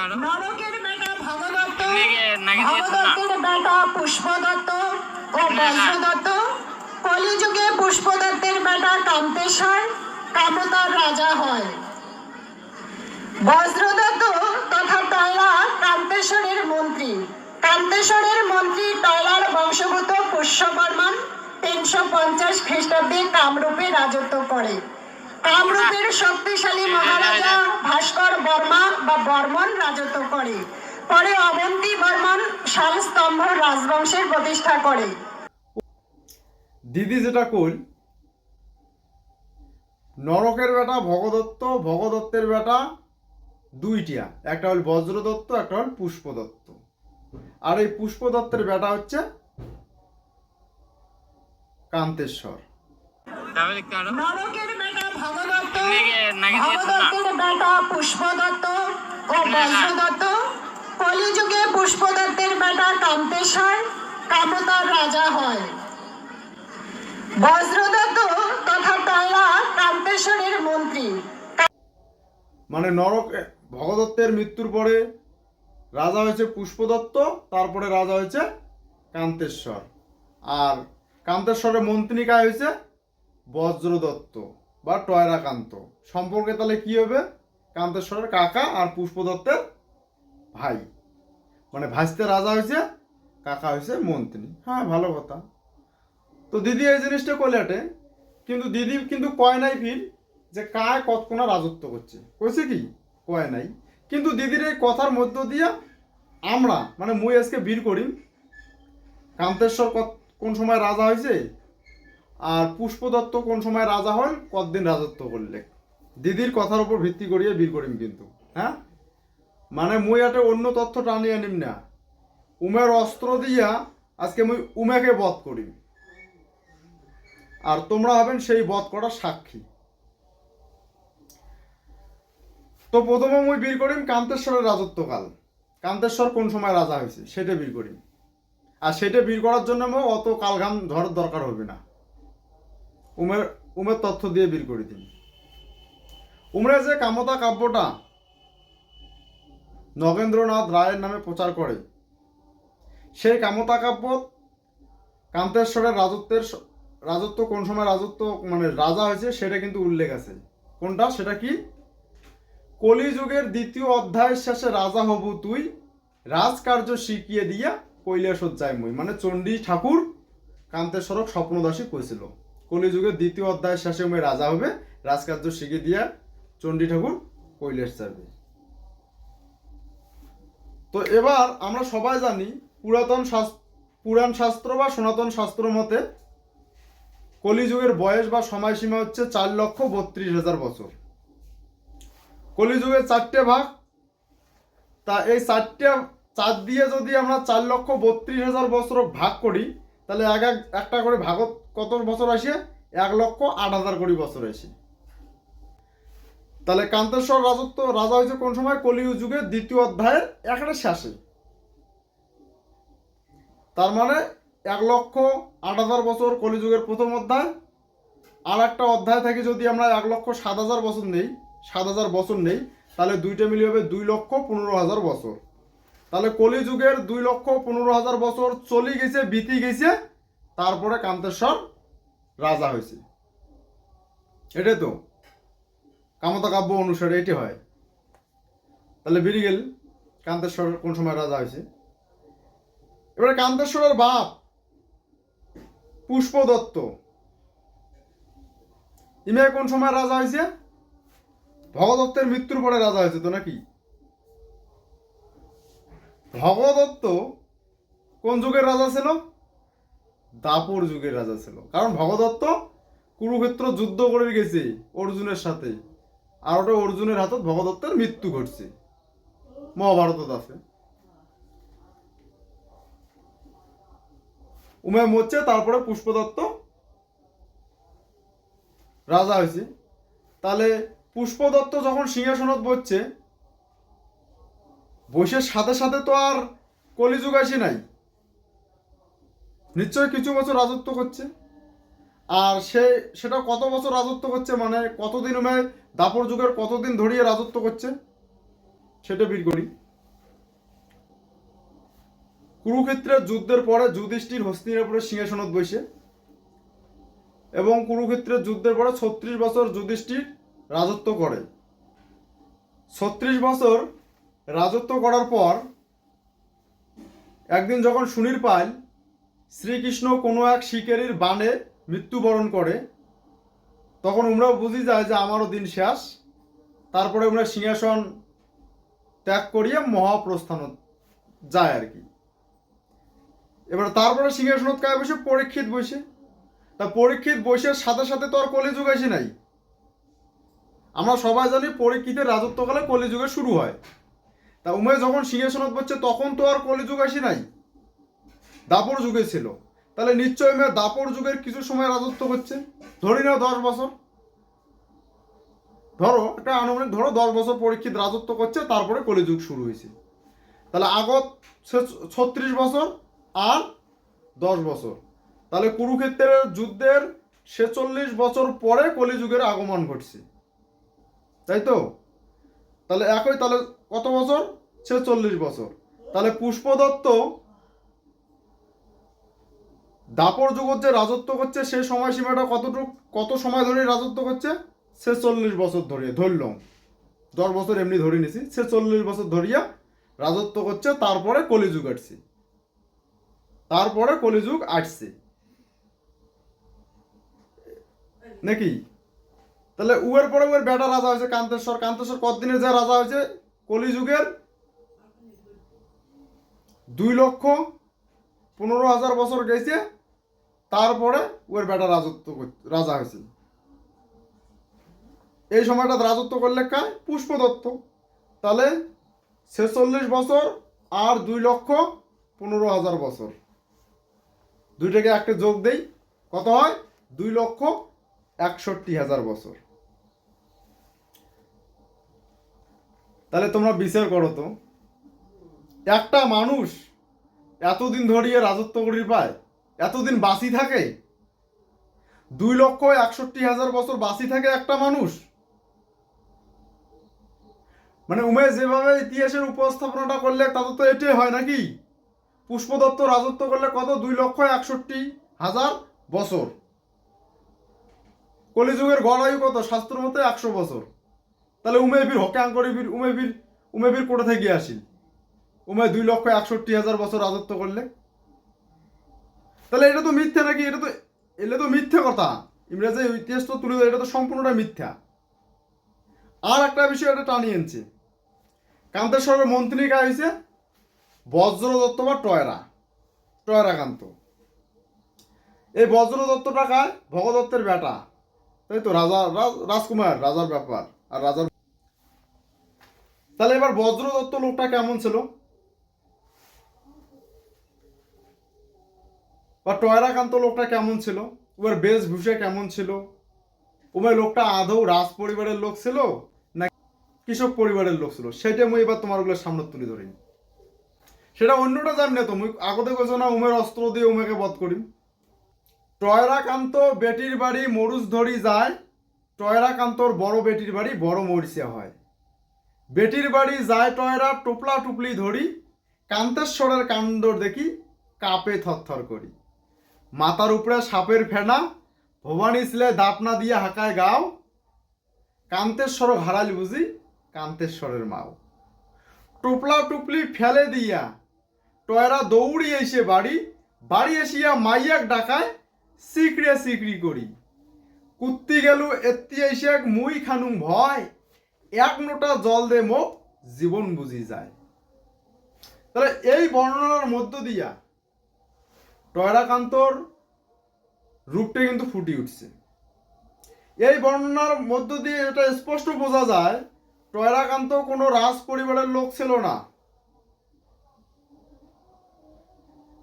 কারও নরকের বেটা ভগদত্ত? ভগদত্তের বেটা পুষ্পদত্ত ও বজ্রদত্ত কলিযুগে পুষ্পদত্তের বেটা কান্তেশ্বর কামতার রাজা হয়। বজ্রদত্ত তথা টয়লা কান্তেশ্বরের মন্ত্রী। কান্তেশ্বরের মন্ত্রী টয়লার বংশগত পুষ্যবর্মন তিনশো পঞ্চাশ খ্রিস্টাব্দে কামরূপে রাজত্ব করে। কামরূপের শক্তিশালী বা বর্মন রাজত্ব করে। পরে অবন্তী বর্মন শালস্তম্ভ রাজবংশের প্রতিষ্ঠা করে। দিদি যেটা কইল নরকের বেটা ভগদত্ত ভগদত্তের বেটা দুইটিয়া একটা হল বজ্রদত্ত একটা হল পুষ্পদত্ত। আর এই পুষ্পদত্তের বেটা হচ্ছে কান্তেশ্বর। তাহলে কারও নরকের বেটা ভগদত্ত? ভগদত্তের বেটা পুষ্পদত্ত ও বজ্রদত্ত কলিযুগে পুষ্পদত্তের বেটা কান্তেশ্বর কামতার রাজা হয়। বজ্রদত্ত তথা টয়লা কান্তেশ্বরের মন্ত্রী। মানে নরক ভগদত্তের মৃত্যুর পরে রাজা হয়েছে পুষ্পদত্ত, তারপরে রাজা হয়েছে কান্তেশ্বর। আর কান্তেশ্বরের মন্ত্রিকা হয়েছে বজ্রদত্ত বা টয়রাকান্ত। সম্পর্কে তাহলে কি হবে? কান্তেশ্বরের কাকা আর পুষ্পদত্তের ভাই। মানে ভাইস্তে রাজা হয়েছে কাকা হয়েছে মন্ত্রী। হ্যাঁ ভালো কথা। তো দিদি এই জিনিসটা কইলাটে কিন্তু দিদি কিন্তু কয় নাই ফিল যে কায় কতক্ষণা রাজত্ব করছে। কইছে কি? কয় নাই। কিন্তু দিদির এই কথার মধ্য দিয়া আমরা মানে মুই আজকে বীর করি কান্তেশ্বর কত- কোন সময় রাজা হয়েছে আর পুষ্পদত্ত কোন সময় রাজা হল কতদিন রাজত্ব করলে। দিদির কথার উপর ভিত্তি করিয়ে বীর করিম কিন্তু হ্যাঁ? মানে মুই একটা অন্য তথ্য টানিয়ে নিম না। উমের অস্ত্র দিয়া আজকে মুই উমেকে বধ করি আর তোমরা হবেন সেই বধ করার সাক্ষী। তো প্রথমে মুই বীর করিম কান্তেশ্বরের রাজত্বকাল। কান্তেশ্বর কোন সময় রাজা হয়েছে, সেটা বীর করিম। আর সেটা বীর করার জন্য আমার অত কালঘাম ঝড়ের দরকার হবে না। উমের উমের তথ্য দিয়ে বীর করি দিন। উমরে যে কামতা কাব্যটা নগেন্দ্রনাথ রায়ের নামে প্রচার করে, সেই কামতা কাব্য কান্তেশ্বরের রাজত্বের রাজত্ব কোন সময় রাজত্ব মানে রাজা হয়েছে, সেটা কিন্তু উল্লেখ আছে। কোনটা? সেটা কি? কলিযুগের দ্বিতীয় অধ্যায়ের শেষে রাজা হবু তুই, রাজকার্য শিখিয়ে দিয়া কৈলাসজ্জায় মই। মানে চণ্ডী ঠাকুর কান্তেশ্বরক স্বপ্নদাসী কইছিল। কলিযুগের দ্বিতীয় অধ্যায়ের শেষে মই রাজা হবে রাজকার্য শিখিয়ে দিয়া চণ্ডী ঠাকুর কৈলাস যাবে তো এবার আমরা সবাই জানি পুরাতন পুরাণ শাস্ত্র বা সনাতন শাস্ত্র মতে কলিযুগের বয়স বা সময়সীমা হচ্ছে চার লক্ষ বত্রিশ হাজার বছর। কলিযুগের চারটে ভাগ। তা এই চারটে চার দিয়ে যদি আমরা চার লক্ষ বত্রিশ হাজার বছর ভাগ করি, তাহলে এক একটা করে ভাগত কত বছর আসে? এক লক্ষ আট হাজার কোটি বছর আসে। তাহলে কান্তেশ্বর রাজত্ব, রাজা হয়েছে কোন সময়? কলিযুগ যুগের দ্বিতীয় অধ্যায়ের একেবারে শেষে। তার মানে এক লক্ষ আট হাজার বছর কলিযুগের প্রথম অধ্যায়। আর একটা অধ্যায় থেকে যদি আমরা এক লক্ষ সাত হাজার বছর নেই, সাত হাজার বছর নেই, তাহলে দুইটা মিলিয়ে হবে দুই লক্ষ পনেরো হাজার বছর। তাহলে কলিযুগের দুই লক্ষ পনেরো হাজার বছর চলে গেছে, বিতি গেছে, তারপরে কান্তেশ্বর রাজা হয়েছে। এটাই তো। কামতা কাব্য অনুসারে এটি হয়। তাহলে বেরিয়ে গেল কান্তেশ্বর কোন সময় রাজা হয়েছে? এবারে কান্তেশ্বরের বাপ পুষ্পদত্ত। ইমে কোন সময় রাজা হয়েছে? ভগদত্তের মৃত্যুর পরে রাজা হয়েছে তো নাকি? ভগদত্ত কোন যুগের রাজা ছিল? দাপর যুগের রাজা ছিল। কারণ ভগদত্ত কুরুক্ষেত্র যুদ্ধ করে গেছে অর্জুনের সাথে। আর ওটা অর্জুনের হাতত ভগদত্তের মৃত্যু ঘটছে। মহাভারতত আছে। উমে মরছে, তারপরে পুষ্পদত্ত রাজা হয়েছে। তাহলে পুষ্পদত্ত যখন সিংহাসনত বসছে বসে সাথে সাথে তো আর কলিযুগ আসে নাই। নিশ্চয় কিছু বছর রাজত্ব করছে। আর সে, সেটা কত বছর রাজত্ব করছে মানে কতদিন উমে দাপর যুগের কতদিন ধরিয়ে রাজত্ব করছে? সেটা বীর করি। কুরুক্ষেত্রের যুদ্ধের পরে যুধিষ্ঠির হস্তিনাপুরের সিংহাসনত বসে এবং কুরুক্ষেত্রের যুদ্ধের পরে ছত্রিশ বছর যুধিষ্ঠির রাজত্ব করে। ছত্রিশ বছর রাজত্ব করার পর একদিন যখন সুনীর পাল শ্রীকৃষ্ণ কোনো এক শিকারীর বানে মৃত্যুবরণ করে, তখন আমরা বুঝি যায় যে আমারও দিন শেষ। তারপরে আমরা সিংহাসন ত্যাগ করিয়ে মহাপ্রস্থান যায় আর কি। এবার তারপরে সিংহাসনত কায় বসে পরীক্ষিত বসে। তা পরীক্ষিত বসে সাথে সাথে তো আর কলিযুগ আসে নাই। আমরা সবাই জানি পরীক্ষিতের রাজত্বকালে কলিযুগে শুরু হয়। তা উমে যখন সিংহাসনত বসছে, তখন তো আর কলিযুগ আসে নাই। দাপর যুগে ছিল। তাহলে নিশ্চয় মেয়ে দাপর যুগের কিছু সময় রাজত্ব করছে। ধরি নাও দশ বছর? ধরো, একটা আনুমানিক ধরো দশ বছর পরীক্ষিত রাজত্ব করছে, তারপরে কলিযুগ শুরু হয়েছে। তাহলে আগত ছত্রিশ বছর আর দশ বছর। তাহলে কুরুক্ষেত্রের যুদ্ধের ছেচল্লিশ বছর পরে কলিযুগের আগমন ঘটছে। তাই তো? তাহলে একই, তাহলে কত বছর? ছেচল্লিশ বছর। তাহলে পুষ্পদত্ত দাপর যুগত যে রাজত্ব করছে সেই সময়সীমাটা কতটুকু, কত সময় ধরে রাজত্ব করছে সে চল্লিশ বছর ধরিয়ে ধরলাম। দশ বছর এমনি ধরে নিছি, সে চল্লিশ বছর ধরিয়া রাজত্ব করছে তারপরে কলিযুগ আসছে। তারপরে কলিযুগ আসছে। নাকি? তাহলে উয়ের পরে উয়ের বেটা রাজা হয়েছে, কান্তেশ্বর। কান্তেশ্বর কতদিনের যা রাজা হয়েছে? কলিযুগের দুই লক্ষ পনেরো হাজার বছর গেছে তারপরে উয়ের বেটা রাজত্ব রাজা হয়েছে এই সময়টা রাজত্ব করলে কায় পুষ্পদত্ত। তাহলে ছেচল্লিশ বছর আর দুই লক্ষ পনেরো হাজার বছর। দুইটাকে একটা যোগ দেই, কত হয়? দুই লক্ষ একষট্টি হাজার বছর। তাহলে তোমরা বিচার করো তো। একটা মানুষ এতদিন ধরিয়ে রাজত্ব করি পায় এতদিন বাসি থাকে? দুই লক্ষ একষট্টি হাজার বছর বাসি থাকে একটা মানুষ? মানে উমেশ, যেভাবে ইতিহাসের উপস্থাপনাটা করলে তাতে তো এটাই হয় নাকি? পুষ্পদত্ত রাজত্ব করলে কত? দুই লক্ষ একষট্টি হাজার বছর। কলিযুগের গড় আয়ু কত? শাস্ত্র মতে একশো বছর। তাহলে উমেবীর হকাং করিবীর উমেবীর উমেবীর কোটা থেকে আসি? উমে দুই লক্ষ একষট্টি হাজার বছর রাজত্ব করলে? তাহলে এটা তো মিথ্যা নাকি? এটা তো এলে তো মিথ্যে কথা। ইংরেজি ইতিহাস তো তুলে এটা তো সম্পূর্ণটা মিথ্যা। আর একটা বিষয় এটা টানিয়ে এনেছে। কান্তেশ্বরের মন্ত্রী কা হয়েছে বজ্র দত্ত বা টয়রা? টয়রা কান্ত। এই বজ্র দত্ত টাকায় ভগদত্তের বেটা। তাই তো, রাজা, রাজ- রাজকুমার, রাজার ব্যাপার, আর রাজার তাহলে এবার বজ্র দত্ত লোকটা কেমন ছিল? বা টয়রাকান্ত লোকটা কেমন ছিল? ওর বেশভূষা কেমন ছিল? ওই লোকটা আদৌ রাজ পরিবারের লোক ছিল না কৃষক পরিবারের লোক ছিল? সেটা মুই এবার তোমার ওগুলোর সামনে তুলে ধরিনি সেটা অন্যটা জানি না তো, মুই আগতে কইছো না উমের অস্ত্র দিয়ে উমেকে বধ করি টয়রাকান্ত বেটির বাড়ি মরুচ ধরি যায়, টয়রাকান্তর বড় বেটির বাড়ি বড় মরিচিয়া হয়। বেটির বাড়ি যায় টয়রা টুপলা টুপলি ধরি, কান্তেশ্বরের কাণ্ডর দেখি কাপে থরথর করি। মাথার উপরে সাপের ফেনা, ভবানী ছিলে দাপনা দিয়ে হাঁকায় গাও। কান্তেশ্বর হারালি বুঝি, কান্তেশ্বরের মাও। টুপলা টুপলি ফেলে দিয়া টয়রা দৌড়ি এসে বাড়ি বাড়ি এসিয়া মাইয়াক ডাকায়, সিকড়ে সিকড়ি করি। কুত্তি গেল এত্তি এসে মুই খানুম ভয়, এক নোটা জল দে মোক, জীবন বুঝি যায়। তাহলে এই বর্ণনার মধ্য দিয়া টয়রাকান্তর রূপটা কিন্তু ফুটে উঠছে। এই বর্ণনার মধ্য দিয়ে এটা স্পষ্ট বোঝা যায়, টয়রাকান্ত কোনো রাজ পরিবারের লোক ছিল না।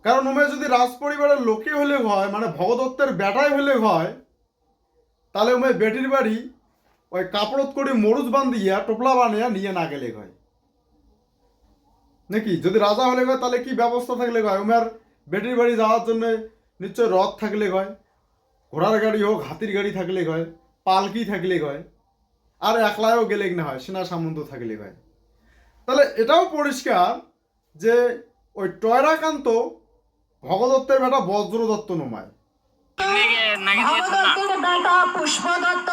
কারণ উমে যদি রাজ পরিবারের লোকে হলে হয় মানে ভগদত্তের বেটাই হলে হয়, তাহলে উমে বেটির বাড়ি ওই কাপড়ত করে মরুচ বান্ধিয়া, টোপলা বানিয়া নিয়ে না গেলে হয়। নাকি? যদি রাজা হলে হয়, তাহলে কি ব্যবস্থা থাকলে হয়? উমের বেটির বাড়ি যাওয়ার জন্য নিশ্চয় রথ থাকলে হয় ঘোড়ার গাড়ি হোক হাতির গাড়ি থাকলে হয় পালকি থাকলে হয় আর একলায়ও গেলে না হয় সেনা সামন্ত থাকলে হয় তাহলে এটাও পরিষ্কার যে ওই টয়রাকান্ত ভগদত্তের বেটা বজ্রদত্ত নমায়। নাকি নাকি দিয়েছেন না? ভগদত্তের বেটা পুষ্প দত্ত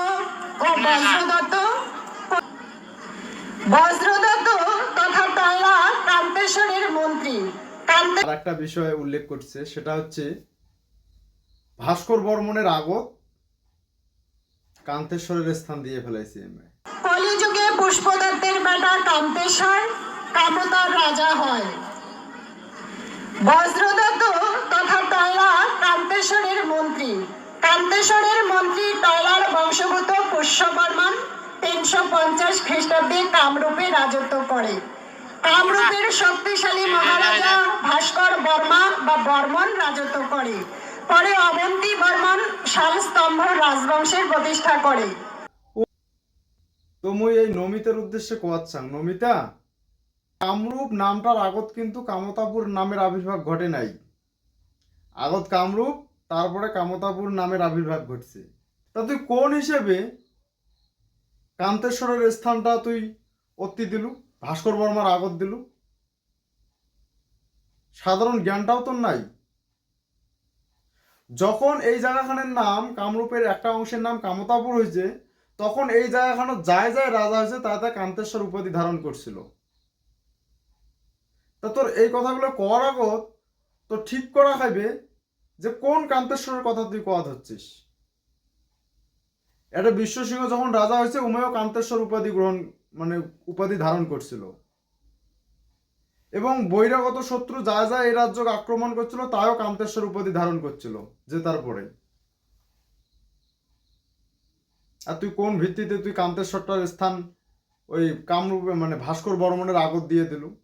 ও বজ্র দত্ত বজ্র দত্ত তথা টয়লা কান্তেশ্বরের মন্ত্রী। আর একটা বিষয়ে উল্লেখ করছে সেটা হচ্ছে ভাস্কর বর্মনের আগত কান্তেশ্বরের স্থান দিয়ে ফেলাইছে কলিযুগে পুষ্পদত্তের বেটা কান্তেশ্বর কামতার রাজা হয়। বজ্রদত্ত তথা টয়লা কান্তেশ্বরের মন্ত্রী। কান্তেশ্বরের মন্ত্রী টয়লার বংশগত পুষ্যবর্মন তিনশো পঞ্চাশ খ্রিস্টাব্দে কামরূপে রাজত্ব করে। কামরূপের শক্তিশালী মহারাজা ভাস্কর বর্মা বা বর্মন রাজত্ব করে। পরে অবন্তী বর্মন শালস্তম্ভ রাজবংশের প্রতিষ্ঠা করে। তো মুই এই নমিতার উদ্দেশ্যে কোয়াচ্ছাং। নমিতা কামরূপ নামটার আগত কিন্তু কামতাপুর নামের আবির্ভাব ঘটে নাই। আগত কামরূপ তারপরে কামতাপুর নামের আবির্ভাব ঘটছে। তা তুই কোন হিসেবে কান্তেশ্বরের স্থানটা তুই অতি দিলু ভাস্কর বর্মার আগত দিলু সাধারণ জ্ঞানটাও তো নাই। যখন এই জায়গাখানের নাম কামরূপের একটা অংশের নাম কামতাপুর হয়েছে, তখন এই জায়গাখানে যায় যায় রাজা হয়েছে তাতে কান্তেশ্বর উপাধি ধারণ করছিল। তা তোর এই কথাগুলো করার আগত তো ঠিক করা খাইবে যে কোন কান্তেশ্বরের কথা তুই কথা হচ্ছিস। এটা বিশ্বসিংহ যখন রাজা হয়েছে, উমেও কান্তেশ্বর উপাধি গ্রহণ মানে উপাধি ধারণ করছিল। এবং বহিরাগত শত্রু যা যা এই রাজ্যকে আক্রমণ করছিল, তাও কান্তেশ্বর উপাধি ধারণ করছিল জেতার পরে। আর তুই কোন ভিত্তিতে তুই কান্তেশ্বরটার স্থান ওই কামরূপে মানে ভাস্কর বর্মনের আগত দিয়ে দিলু?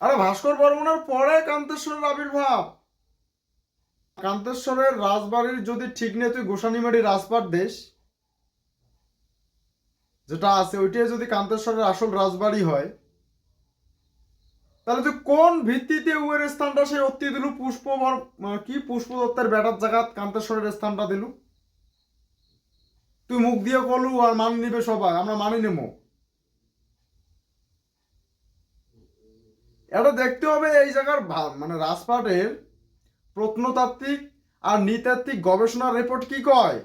আরে ভাস্কর বর্মনের পরে কান্তেশ্বরের আবির্ভাব। কান্তেশ্বরের রাজবাড়ির যদি ঠিক নেই, তুই গোসানিমারি রাজপাট দেশ যেটা আছে, ওইটাই যদি কান্তেশ্বরের আসল রাজবাড়ি হয়, তাহলে তুই কোন ভিত্তিতে উয়ের স্থানটা সে অতি দিলু পুষ্প কি পুষ্প দত্তের বেটার জায়গাত কান্তেশ্বরের স্থানটা দিলু? তুই মুখ দিয়ে কলু আর মান নিবে সবাই, আমরা মানি নেব। এটা দেখতে হবে এই জায়গার মানে রাজপাটের প্রত্নতাত্ত্বিক আর নৃতাত্ত্বিক গবেষণার রিপোর্ট কি কয়?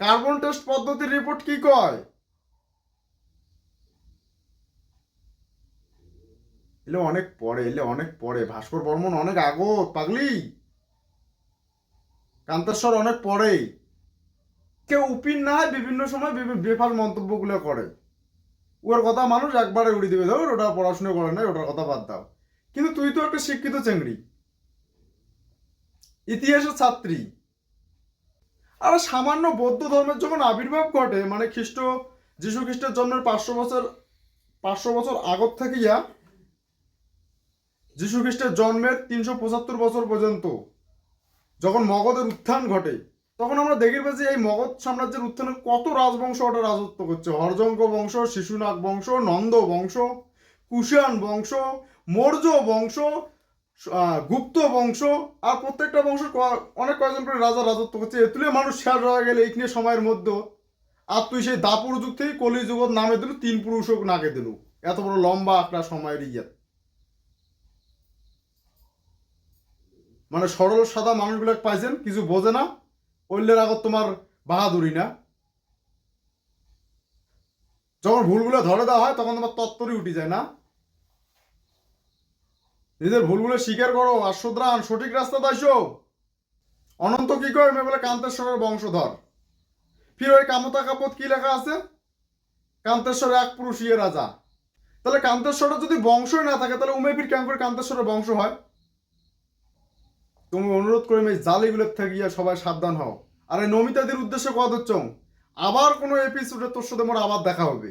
কার্বন টেস্ট পদ্ধতির রিপোর্ট কি কয়? এলে অনেক পরে, এলে অনেক পরে। ভাস্কর বর্মন অনেক আগত পাগলি। কান্তেশ্বর অনেক পরে। কেউ উপিন না হয় বিভিন্ন সময় বেফাস মন্তব্যগুলো করে। ওর কথা মানুষ একবারে উড়িয়ে দিবে। ধর, ওটা পড়াশোনা করে নাই, ওটার কথা বাদ দাও। কিন্তু তুই তো একটা শিক্ষিত চেংড়ি। ইতিহাসের ছাত্রী। আর সামান্য বৌদ্ধ ধর্মের যখন আবির্ভাব ঘটে মানে খ্রিস্ট যীশু খ্রিস্টের জন্মের পাঁচশো বছর পাঁচশো বছর আগত থাকিয়া যীশু খ্রিস্টের জন্মের তিনশো পঁচাত্তর বছর পর্যন্ত যখন মগধের উত্থান ঘটে, তখন আমরা দেখি পাচ্ছি এই মগধ সাম্রাজ্যের উত্থানে কত রাজবংশ ওটা রাজত্ব করছে। হরজঙ্গ বংশ, শিশুনাগ বংশ, নন্দ বংশ, কুষাণ বংশ, মৌর্য বংশ গুপ্ত বংশ, আর প্রত্যেকটা বংশ অনেক কয়েকজন করে রাজা রাজত্ব করছে। এতুলে মানুষ শেয়ার রয়ে গেলে এইখানে সময়ের মধ্যে। আর তুই সেই দাপুর যুগ থেকে কলি যুগত নামে দিলু, তিন পুরুষক নাকে দিলু। এত বড় লম্বা একটা সময়ের ইয়ে। মানে সরল সাদা মানুষগুলো পাইছেন, কিছু বোঝে না অল্যের আগত তোমার বাহাদুরি না। যখন ভুলগুলো ধরে দেওয়া হয়, তখন তোমার তত্তরই উঠে যায় না। নিজের ভুলগুলো স্বীকার করো, আর শুধরান সঠিক রাস্তা দাইছো। অনন্ত কি কয়? বলে কান্তেশ্বরের বংশধর। ফির ওই কামতা কাপত কি লেখা আছে? কান্তেশ্বর এক পুরুষ ইয়ে রাজা। তাহলে কান্তেশ্বরের যদি বংশই না থাকে, তাহলে উমেফির কেমন করে কান্তেশ্বরের বংশ হয়? তুমি অনুরোধ করে এই জালিগুলোর থেকে গিয়া সবাই সাবধান হও। আরে নমিতাদের উদ্দেশ্যে কথা হচ্ছে আবার কোনো এপিসোডে তোর সাথে মোর আবার দেখা হবে।